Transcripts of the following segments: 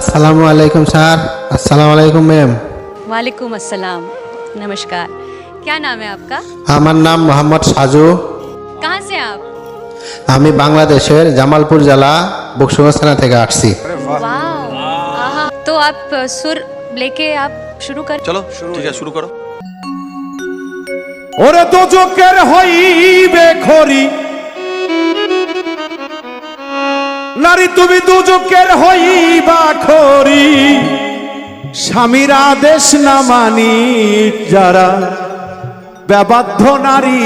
আসসালামু আলাইকুম স্যার আসসালামু আলাইকুম ম্যাম वालेकुम अस्सलाम नमस्कार क्या नाम है आपका আমার নাম মোহাম্মদ সাজু कहाँ से हैं आप আমি বাংলাদেশের জামালপুর জেলা বকশুগঞ্জ থানা থেকে আসছি वाह आहा तो आप अ, सुर लेके आप शुरू कर চলো ঠিক আছে শুরু করো ওরে দোজকের হইবে খরি নারী, তুমি দুজকের হইবা খরি। স্বামীর আদেশ না মানি যারা ব্যবাধ্য নারী,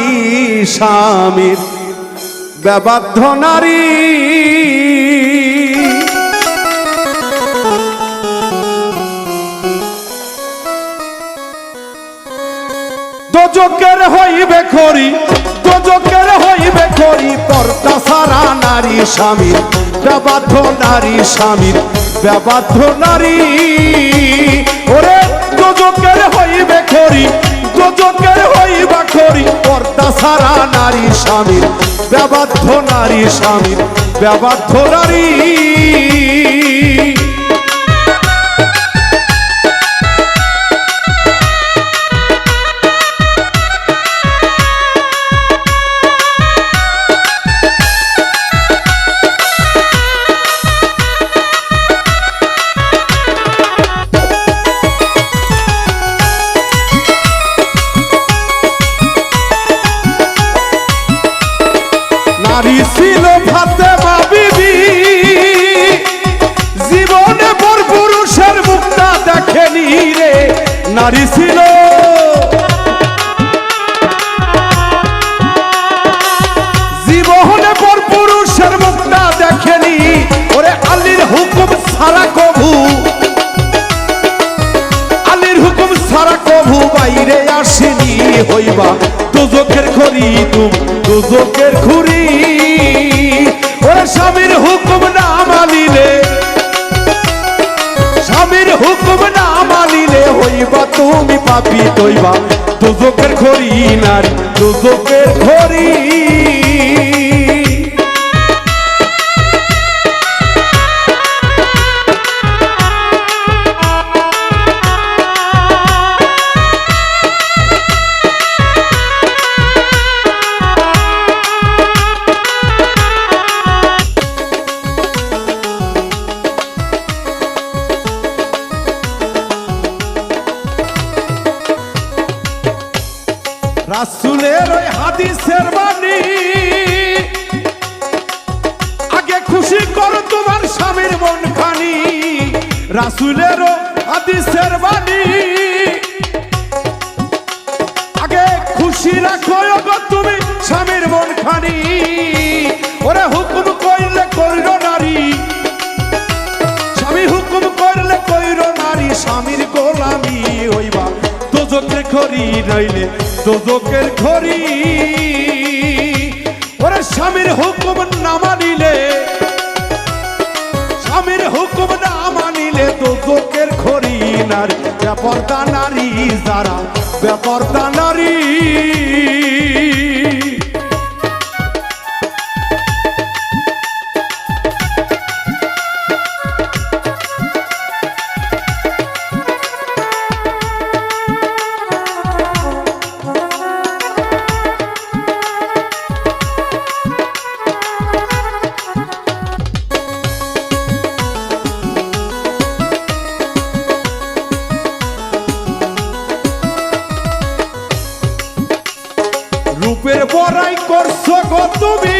স্বামীর ব্যবাধ্য নারী। দোজকের হইবে খরি, দোজকের খরি পর্দা সারা নারী স্বামীর, ব্যবাধ্য নারী স্বামীর, ব্যবাধ্য নারী। ওরে যোজকের হইবে খরি যোজকের হইবা খরি পর্দা সারা নারী স্বামীর, ব্যবাধ্য নারী স্বামীর, ব্যবাধ্য নারী। নারী ছিল ফাতেমা বিবি। জীবনে পর পুরুষের মুখটা দেখেনি রে, নারী ছিল। জীবনে পর পুরুষের মুখটা দেখেনি, ওরে আলীর হুকুম সারা কবু। আলীর হুকুম সারা কভু বাইরে আসেনি হইবা। দুজকের খড়ি তুম, দুজকের খুরি হইবা তুমি পাপি তৈবা। দুজকের খরি নারী দুজকের খড়ি রাসুলের ও হাদিসের বাণী। আগে খুশি রাখো গো তুমি স্বামীর মন খানি। ওরে হুকুম কইলে কইর নারী। স্বামী হুকুম করলে কইর নারী, স্বামীর গোলামি হইবা দোজকের খড়ি নইলে দোজকের খড়ি ওরে স্বামীর হুকুম না মানিলে নারী বেপর্দা নারী যারা বেপর্দা নারী। গো তুমি।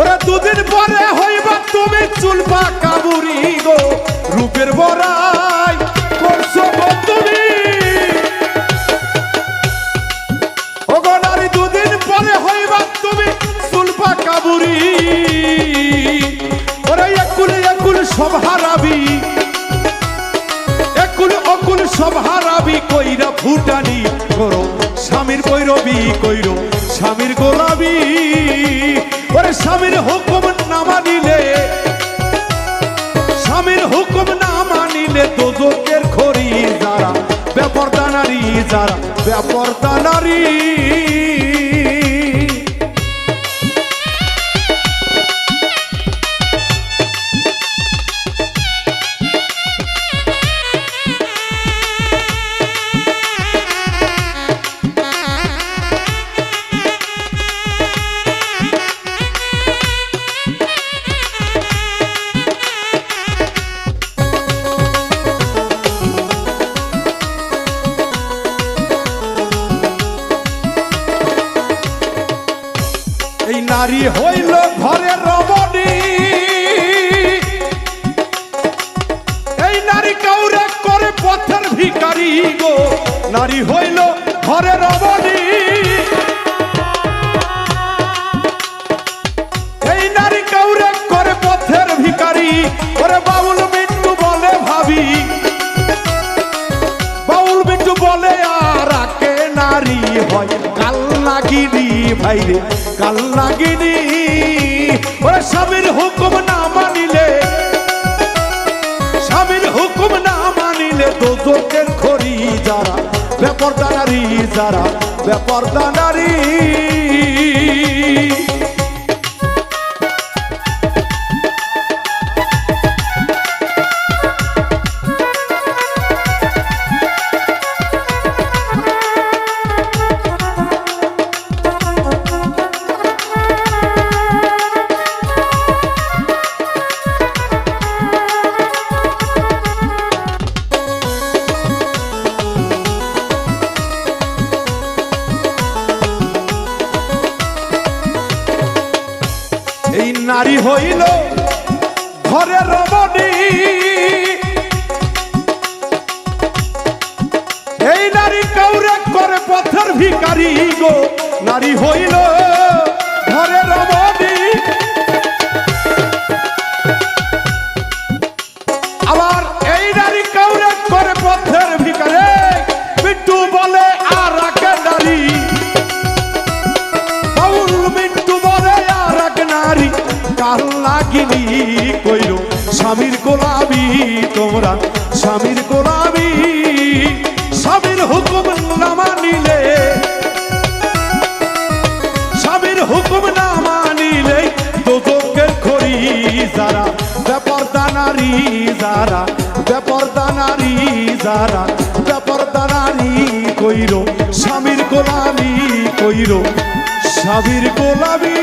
ওরা দুদিন পরে হইবা তুমি চুলপা কাবুরি গো, রূপের বড়াই করছ তুমি। ও নারী, দুদিন পরে হইবা তুমি চুলপা কাবুরি ওরা একুল একুল সব হারাবি, একুল অকুল সব হারাবি, কইরা ফুটানি করো। স্বামীর বৈরবি কইর, স্বামীর গোলাবি। ওরে স্বামীর হুকুম না মানিলে, স্বামীর হুকুম না মানিলে দোজকের খড়ি যারা ব্যাপারদা নারী যারা ব্যাপারদা নারী নারী হইল ঘরে রমণী। এই নারী কাউরে করে পথের ভিকারি গো। নারী হইল ঘরে রমণী। ভাইরে, কাল নাগিনি, ওরে স্বামীর হুকুম না মানিলে, স্বামীর হুকুম না মানিলে দোজকের খড়ি যারা ব্যাপার দানারি যারা ব্যাপার দানারি নারী হইল ঘরে রমণী। এই নারী কাউরে করে পথের ভিকারি গো। নারী হইল ঘরে রমণী। আবার এই নারী কাউরে করে পথের ভিখারে বিট্টু বলে আর রাখে নারী। বাউল কাল লাগিনি কইল স্বামীর গোলামি তোমরা, স্বামীর গোলামি, স্বামীর হুকুম না মানিলে, স্বামীর হুকুম না মানিলে দোজকের খড়ি যারা ব্যাপার দানারি যারা ব্যাপার দানারি যারা ব্যাপার দানারি কইর, স্বামীর গোলামি কইর, স্বামীর গোলামি।